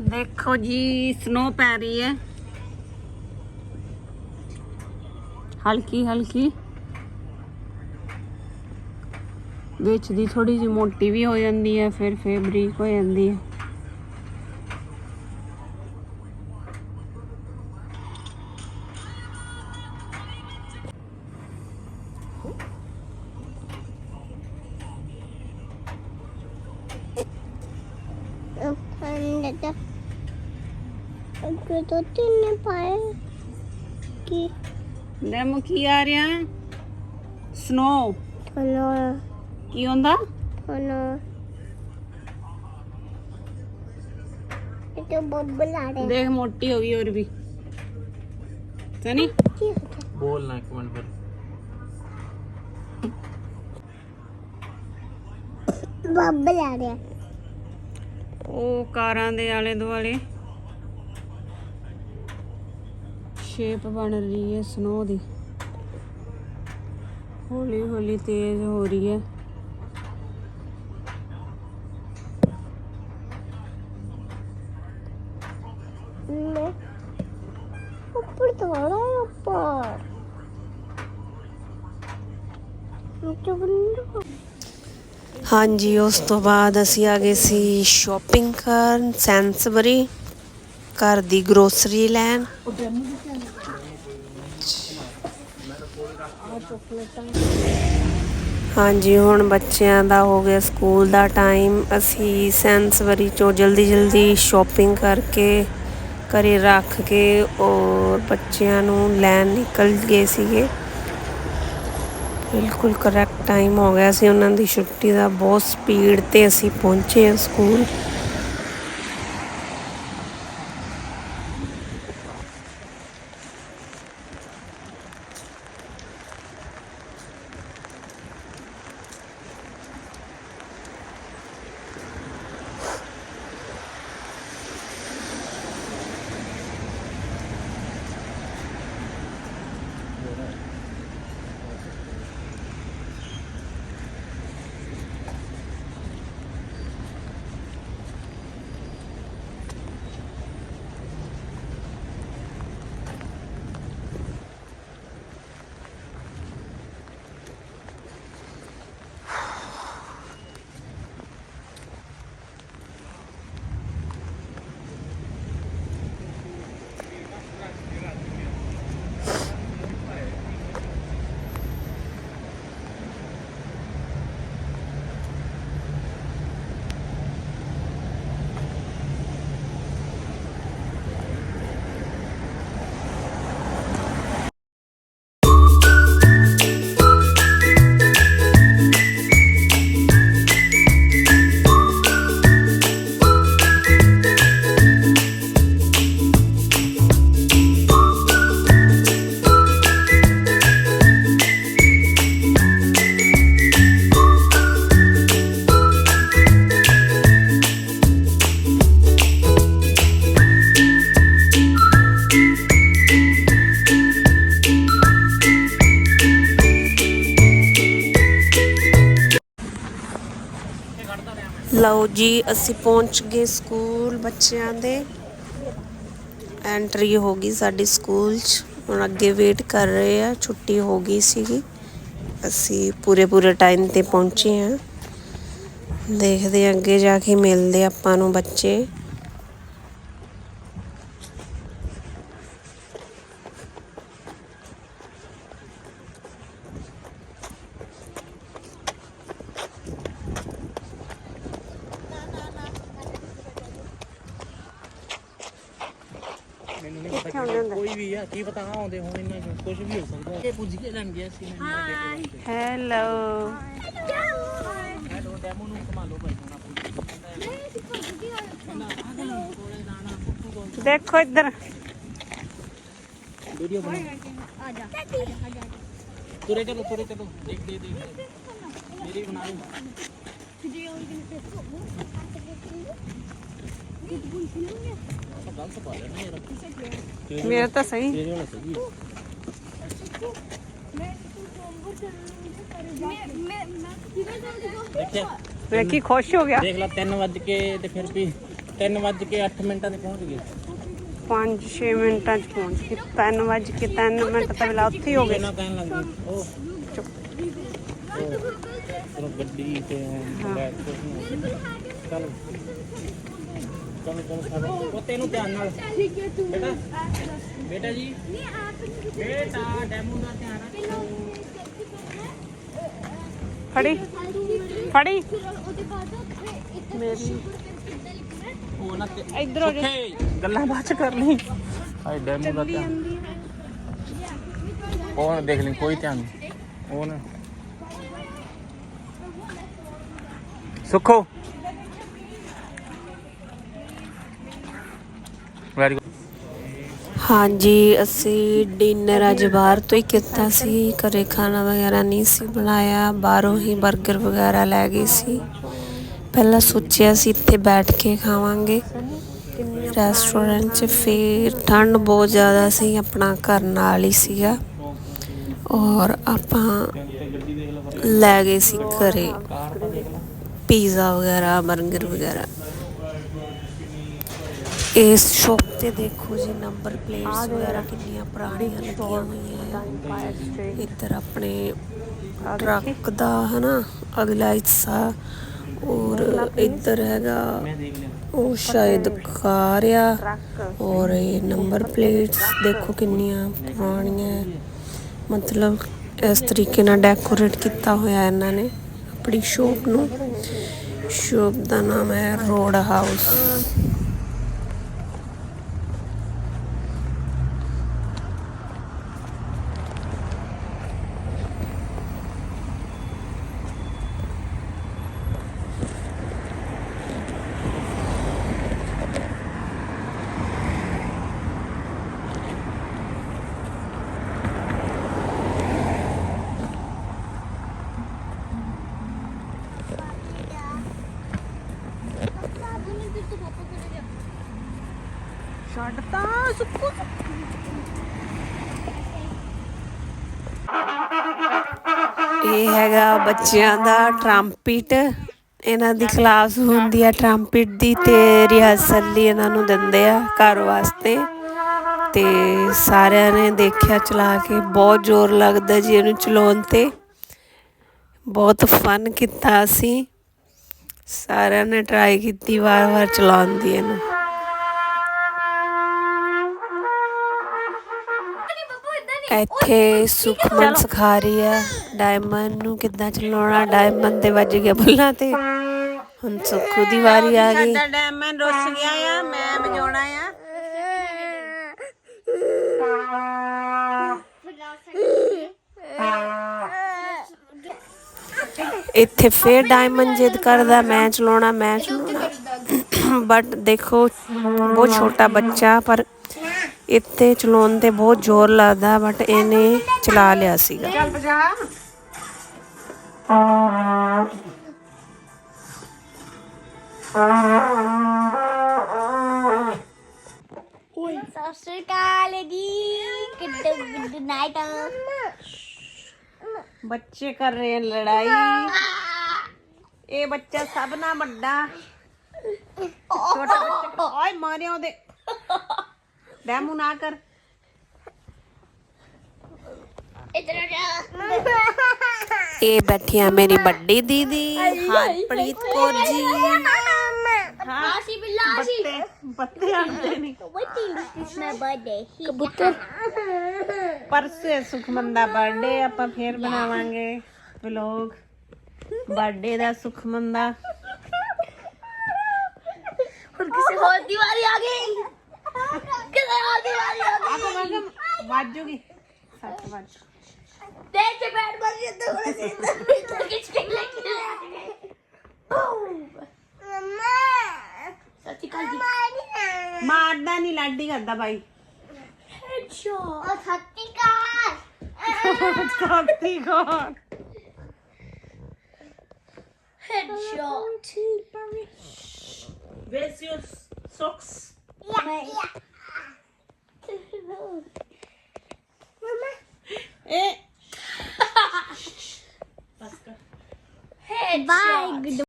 ਦੇਖੋ ਜੀ ਸਨੋ ਪੈ ਰਹੀ ਹੈ। ਹਲਕੀ ਹਲਕੀ। ਵਿੱਚ ਦੀ ਥੋੜੀ ਜਿਹੀ ਮੋਟੀ ਵੀ ਹੋ ਜਾਂਦੀ ਹੈ, ਫਿਰ ਫੇਰ ਬਰੀਕ ਹੋ ਜਾਂਦੀ ਹੈ। ਤੋਂ ਤਿੰਨ ਪਾਏ ਕੀ ਨਮ ਕੀ ਆ ਰਿਹਾ? ਸਨੋ ਥੋਨੋ ਕੀ ਹੁੰਦਾ? ਇਹ ਤਾਂ ਬੱਬਲ ਆ ਰਿਹਾ। ਦੇਖ ਮੋਟੀ ਹੋ ਗਈ ਹੋਰ ਵੀ। ਸਨੀ ਕੀ ਹੋ ਗਿਆ? ਬੋਲਣਾ ਇੱਕ ਮਿੰਟ ਫਿਰ। ਬੱਬਲ ਆ ਰਿਹਾ। ਉਹ ਕਾਰਾਂ ਦੇ ਆਲੇ ਦੁਆਲੇ ਸ਼ੇਪ ਬਣ ਰਹੀ ਹੈ ਸਨੋ ਦੀ। ਹੌਲੀ ਹੌਲੀ ਤੇਜ਼ ਹੋ ਰਹੀ ਹੈ। ਮੈਂ ਉੱਪਰ ਉੱਪਰ ਹਾਂਜੀ ਉਸ ਤੋਂ ਬਾਅਦ ਅਸੀਂ ਆ ਗਏ ਸੀ ਸ਼ਾਪਿੰਗ ਕਰਨ ਸੈਂਸਬਰੀ ਘਰ ਦੀ ਗਰੋਸਰੀ ਲੈਣ। ਹਾਂਜੀ, ਹੁਣ ਬੱਚਿਆਂ ਦਾ ਹੋ ਗਿਆ ਸਕੂਲ ਦਾ ਟਾਈਮ। ਅਸੀਂ ਸੈਂਸਬਰੀ ਚੋਂ ਜਲਦੀ ਜਲਦੀ ਸ਼ਾਪਿੰਗ ਕਰਕੇ ਘਰੇ ਰੱਖ ਕੇ ਔਰ ਬੱਚਿਆਂ ਨੂੰ ਲੈਣ ਨਿਕਲ ਗਏ ਸੀਗੇ। ਬਿਲਕੁਲ ਕਰੈਕਟ ਟਾਈਮ ਹੋ ਗਿਆ ਸੀ। ਉਹਨਾਂ ਦੀ ਛੁੱਟੀ ਦਾ ਬਹੁਤ ਸਪੀਡ ਤੇ ਅਸੀਂ ਪਹੁੰਚੇ ਹਾਂ ਸਕੂਲ। ਜੀ, ਅਸੀਂ ਪਹੁੰਚ ਗਏ ਸਕੂਲ ਬੱਚਿਆਂ ਦੇ। ਐਂਟਰੀ ਹੋ ਗਈ ਸਾਡੇ ਸਕੂਲ 'ਚ। ਹੁਣ ਅੱਗੇ ਵੇਟ ਕਰ ਰਹੇ ਆ, ਛੁੱਟੀ ਹੋ ਗਈ ਸੀਗੀ। ਅਸੀਂ ਪੂਰੇ ਪੂਰੇ ਟਾਈਮ ਤੇ ਪਹੁੰਚੇ ਆ ਦੇਖਦੇ ਹਾਂ ਅੱਗੇ ਜਾ ਕੇ ਮਿਲਦੇ ਆਪਾਂ ਨੂੰ ਬੱਚੇ। ਮੈਨੂੰ ਨਹੀਂ ਪਤਾ ਕਿ ਕੋਈ ਵੀ ਆ ਕੀ ਪਤਾ ਆਉਂਦੇ ਹੁਣ ਇਹਨਾਂ ਚੋਂ ਕੁਝ ਵੀ ਹੋ ਸਕਦਾ। ਇਹ ਪੁੱਜ ਕੇ ਲੈਣ ਗਿਆ ਸੀ। ਹਾਈ ਹੈਲੋ ਹੈਲੋ ਡੈਮੋ ਨੂੰ ਸੰਭਾਲੋ ਭਾਈ ਹੁਣ ਆਪਣੀ ਦੇਖੋ ਇੱਧਰ। ਵੀਡੀਓ ਬਣਾ। ਤੁਰੇ ਚਲੋ ਤੁਰੇ ਚਲੋ। ਦੇਖ ਦੇ ਦੇਖ। ਮੇਰੀ ਬਣਾ ਲਓ ਗਲਤ ਪਾ ਲੈਣਾ ਯਾਰ ਮੇਰਾ ਤਾਂ ਸਹੀ। ਵੇਖੀ ਖੁਸ਼ ਹੋ ਗਿਆ। ਦੇਖ ਲਾ 3 ਵਜ ਕੇ ਤੇ ਫਿਰ ਵੀ 3 ਵੱਜ ਕੇ 8 ਮਿੰਟਾਂ ਤੇ ਪਹੁੰਚ ਗਏ। 5-6 ਮਿੰਟਾਂ ਚ ਪਹੁੰਚ ਗਏ। 3 ਵਜ ਕੇ 3 ਮਿੰਟ ਤਾਂ ਵੇਲਾ ਉੱਥੇ ਹੀ ਹੋ ਗਏ। ਕਿੰਨਾ ਟਾਈਮ ਲੱਗ ਉਹ ਚਲੋ ਗੱਡੀ ਤੇ ਬੈਠ ਕੇ। ਚਲ। ਉਹ ਤੈਨੂੰ ਧਿਆਨ ਨਾਲ। ਬੇਟਾ ਬੇਟਾ ਜੀ। ਬੇਟਾ ਡੈਮੋ ਦਾ ਧਿਆਨ ਰੱਖੋ। ਫੜੀ। ਫੜੀ। ਉਹ ਨਾ ਤੇ ਇੱਧਰ ਹੋ ਜਾ। ਸੁੱਖੇ, ਗੱਲਾਂ ਬਾਅਦ ਚ ਕਰ ਲਈ। ਹਾਏ ਡੈਮੋ ਦਾ ਧਿਆਨ। ਉਹ ਨਾ ਦੇਖ ਲਈ ਕੋਈ ਧਿਆਨ ਨਹੀਂ। ਉਹ ਨਾ। ਸੁੱਖੋ। ਹਾਂਜੀ, ਅਸੀਂ ਡਿਨਰ ਅੱਜ ਬਾਹਰ ਤੋਂ ਹੀ ਕੀਤਾ ਸੀ। ਘਰੇ ਖਾਣਾ ਵਗੈਰਾ ਨਹੀਂ ਸੀ ਬਣਾਇਆ। ਬਾਹਰੋਂ ਹੀ 버ਗਰ ਵਗੈਰਾ ਲੈ ਗਏ ਸੀ। ਪਹਿਲਾਂ ਸੋਚਿਆ ਸੀ ਇੱਥੇ ਬੈਠ ਕੇ ਖਾਵਾਂਗੇ। ਰੈਸਟੋਰੈਂਟ 'ਚ ਫਿਰ ਠੰਡ ਬਹੁਤ ਜ਼ਿਆਦਾ ਸੀ, ਆਪਣਾ ਘਰ ਨਾਲ ਹੀ ਸੀਗਾ। ਔਰ ਆਪਾਂ ਲੈ ਗਏ ਸੀ ਘਰੇ। ਪੀਜ਼ਾ ਵਗੈਰਾ 버ਗਰ ਵਗੈਰਾ। ਇਸ ਸ਼ੌਪ ਤੇ ਦੇਖੋ ਜੀ ਨੰਬਰ ਪਲੇਟਸ ਵਗੈਰਾ ਕਿੰਨੀਆਂ ਪੁਰਾਣੀਆਂ ਲੱਗੀਆਂ ਹੋਈਆਂ ਹੈ ਇੱਧਰ ਆਪਣੇ ਟਰੱਕ ਦਾ ਹਨਾ ਅਗਲਾ ਹਿੱਸਾ। ਔਰ ਇੱਧਰ ਹੈਗਾ ਉਹ ਸ਼ਾਇਦ ਕਾਰ ਆ। ਔਰ ਇਹ ਨੰਬਰ ਪਲੇਟਸ ਦੇਖੋ ਕਿੰਨੀਆਂ ਪੁਰਾਣੀਆਂ। ਮਤਲਬ ਇਸ ਤਰੀਕੇ ਨਾਲ ਡੈਕੋਰੇਟ ਕੀਤਾ ਹੋਇਆ ਇਹਨਾਂ ਨੇ। ਆਪਣੀ ਸ਼ੌਪ ਨੂੰ। ਸ਼ੌਪ ਦਾ ਨਾਮ ਹੈ ਰੋਡ ਹਾਊਸ ਛੱਡ ਸੁੱਕੂ ਇਹ ਹੈਗਾ ਬੱਚਿਆਂ ਦਾ ਟਰੰਪਿਟ। ਇਹਨਾਂ ਦੀ ਕਲਾਸ ਹੁੰਦੀ ਆ ਟਰੰਪਿਟ ਦੀ ਤੇ ਰਿਹਰਸਲ ਲਈ ਇਹਨਾਂ ਨੂੰ ਦਿੰਦੇ ਆ ਘਰ ਵਾਸਤੇ। ਤੇ ਸਾਰਿਆਂ ਨੇ ਦੇਖਿਆ ਚਲਾ ਕੇ, ਬਹੁਤ ਜ਼ੋਰ ਲੱਗਦਾ ਜੀ ਇਹਨੂੰ ਚਲਾਉਣ ਤੇ। ਬਹੁਤ ਫਨ ਕੀਤਾ ਅਸੀਂ। ਸਾਰਿਆਂ ਨੇ ਟਰਾਈ ਕੀਤੀ ਵਾਰ-ਵਾਰ ਚਲਾਉਣ ਦੀ ਇਹਨੂੰ। ਇੱਥੇ ਸੁਖਮਨ ਸਿਖਾ ਰਹੀ ਹੈ। ਡਾਇਮੰਡ ਨੂੰ ਕਿੱਦਾਂ ਚਲਾਉਣਾ? ਡਾਇਮੰਡ ਦੇ ਵੱਜ ਗਿਆ ਬੁੱਲਾਂ ਤੇ। ਹੁਣ ਸੁਖੂ ਦੀ ਵਾਰੀ ਆ ਗਈ। ਸਾਡਾ ਡੈਮਨ ਰੁੱਸ ਗਿਆ ਆ ਮੈਂ ਵਜਾਉਣਾ ਆ। ਇੱਥੇ ਫੇਰ ਡਾਇਮੰਡ ਜਿੱਦ ਕਰਦਾ ਮੈਂ ਚਲਾਉਣਾ ਮੈਂ ਚਲਾਉਣਾ। ਬਟ ਦੇਖੋ ਬਹੁਤ ਛੋਟਾ ਬੱਚਾ ਪਰ ਇੱਥੇ ਚਲਾਉਣ ਤੇ ਬਹੁਤ ਜ਼ੋਰ ਲੱਗਦਾ ਬਟ ਇਹਨੇ ਚਲਾ ਲਿਆ ਸੀਗਾ। ਚੱਲ ਵਜਾ ਸਤਿ ਸ਼੍ਰੀ ਅਕਾਲ ਜੀ। ਕਿੱਦਾਂ ਗੁੱਡ ਨਾਈਟ। ਬੱਚੇ ਕਰ ਰਹੇ ਹਨ ਲੜਾਈ। ਇਹ ਬੱਚਾ ਸਭ ਨਾਲ ਵੱਡਾ। ਛੋਟਾ ਬੱਚਾ ਓਏ ਮਾਰਿਆ ਉਹਦੇ। ਡੈਮੂ ਨਾ ਕਰ ਇਧਰ ਆ ਇਹ ਬੈਠੀ ਆ ਮੇਰੀ ਵੱਡੀ ਦੀਦੀ ਹਰਪ੍ਰੀਤ ਕੌਰ ਜੀ ਆਸੀ ਬਿੱਲਾ ਸੀ ਬੱਤੇ ਬੱਤੇ ਆਉਂਦੇ ਨਹੀਂ What is my birthday? ਕਬੂਤਰ ਪਰਸੇ ਸੁਖਮਨ ਦਾ ਬਰਥਡੇ ਆਪਾਂ ਫੇਰ ਬਣਾਵਾਂਗੇ ਵਲੋਗ ਬਰਥਡੇ ਦਾ ਸੁਖਮਨ ਦਾ ਹੁਣ ਕਿਸੇ ਹੋਰ ਦੀ ਵਾਰੀ ਆ ਗਈ ਕਿਸੇ ਹੋਰ ਦੀ ਵਾਰੀ ਆ ਗਈ ਆਗੋ ਵਾਗਮ ਵਾਜੂਗੀ ਸੱਤ ਵਾਜ ਤੇ ਤੇ ਬੈਟ ਮਾਰ ਜਾਂਦਾ ਹੁਣ ਅਸੀਂ ਇੱਧਰ ਖਿੱਚ ਕੇ ਲੈ ਕੇ ਆ ਗਏ ਮਮਾ ਸੱਚੀ ਕੱਲ ਦੀ ਮਾਰਦਾ ਨਹੀਂ ਲਾਡੀ ਕਰਦਾ ਬਾਈ ਹੈਡਸ਼ਾਟ ਉਹ ਸੱਚੀ ਕਾਲ ਕਾਤੀ God headshot Where's your socks? Mama. Eh. Bye.